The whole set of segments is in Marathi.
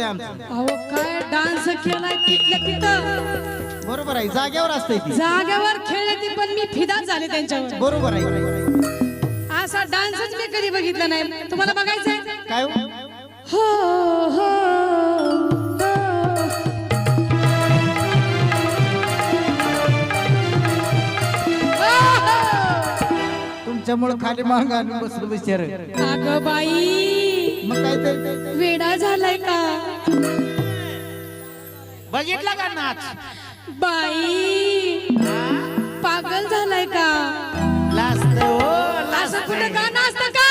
आहे आमचं. अहो काय डान्स केलाय तिथल्या तिथं? बरोबर आहे जागेवर असतंय ती. जागेवर खेळले ती पण मी फिदाच झाले त्यांच्यावर. बरोबर आहे. असा डान्सच मी कधी बघितला नाही. तुम्हाला बघायचंय? काय हो? हो हो हो. तुमच्यामुळे खाली मांग बसलो बिचार. अगं बाई. मग काय ते झालाय का? बघितला का नाच? बाई पागल झालाय का? लाजत हो असं कुठं गाणं असतं का?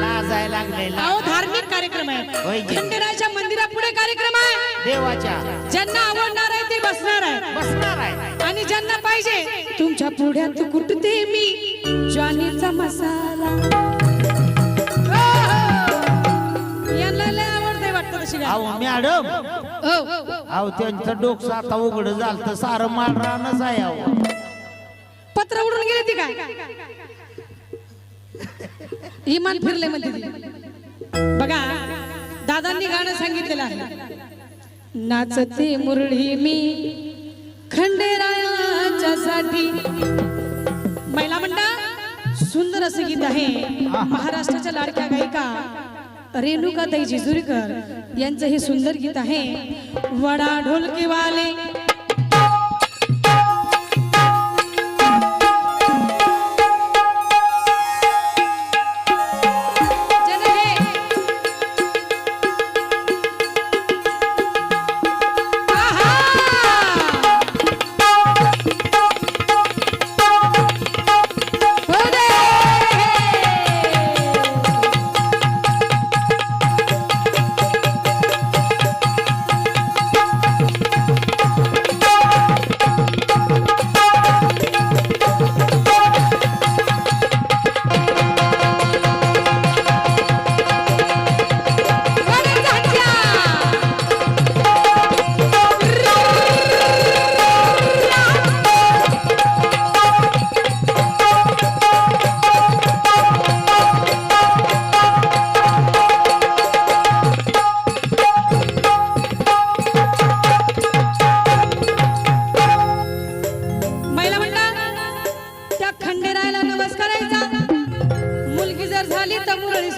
लाजाय लागले अहो धार्मिक कार्यक्रम होय आहे की. खंडेराच्या मंदिरापुढे कार्यक्रम आहे. देवाच्या. ज्यांना आवडणार आहे ते बसणार आहे. बसणार आहे. आणि ज्यांना पाहिजे तुमच्या पुढ्यात कुटते मी? ज्वानीचा मसाला. तशी गाणी. अहो मॅडम. हो. अहो त्यांचं डोकं आता उघड झालं तर सारं मांडरानच आहे अहो. पत्र उडून गेले ती काय? इमान फिरले म्हणते ती. बघा दादांनी गाणं सांगितलेलं आहे. नाचते मुरळी मी खंडेरायाच्या साठी महिला मंडळ सुंदर असं गीत आहे. महाराष्ट्राच्या लाडक्या गायिका रेणुकाताई जेजुरीकर यांचं हे सुंदर गीत आहे वडा ढोलकेवाले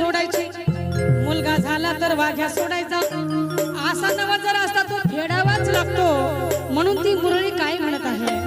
सोडायची. मुलगा झाला तर वाघ्या सोडायचा. असा नवा जर असता तो फेडावाच लागतो. म्हणून ती मुरळी काय म्हणत आहे?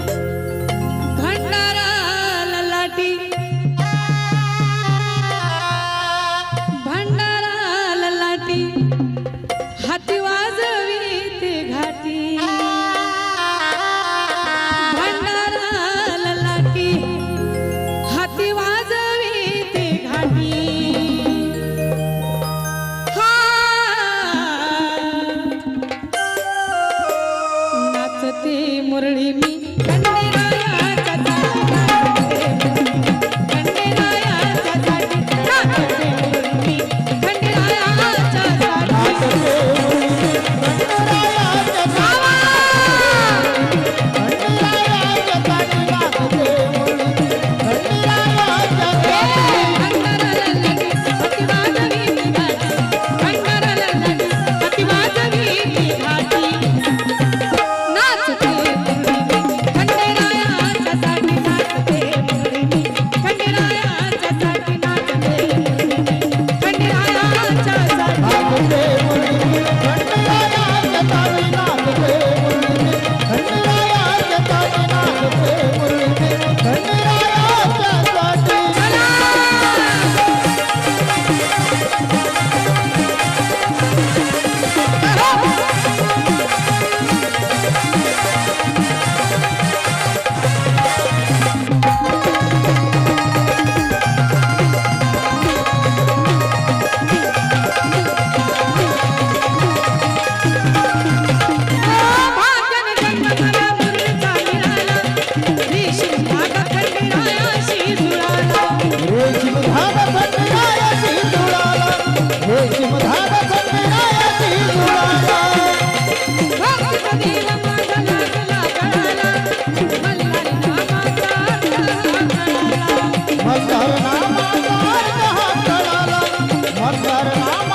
राम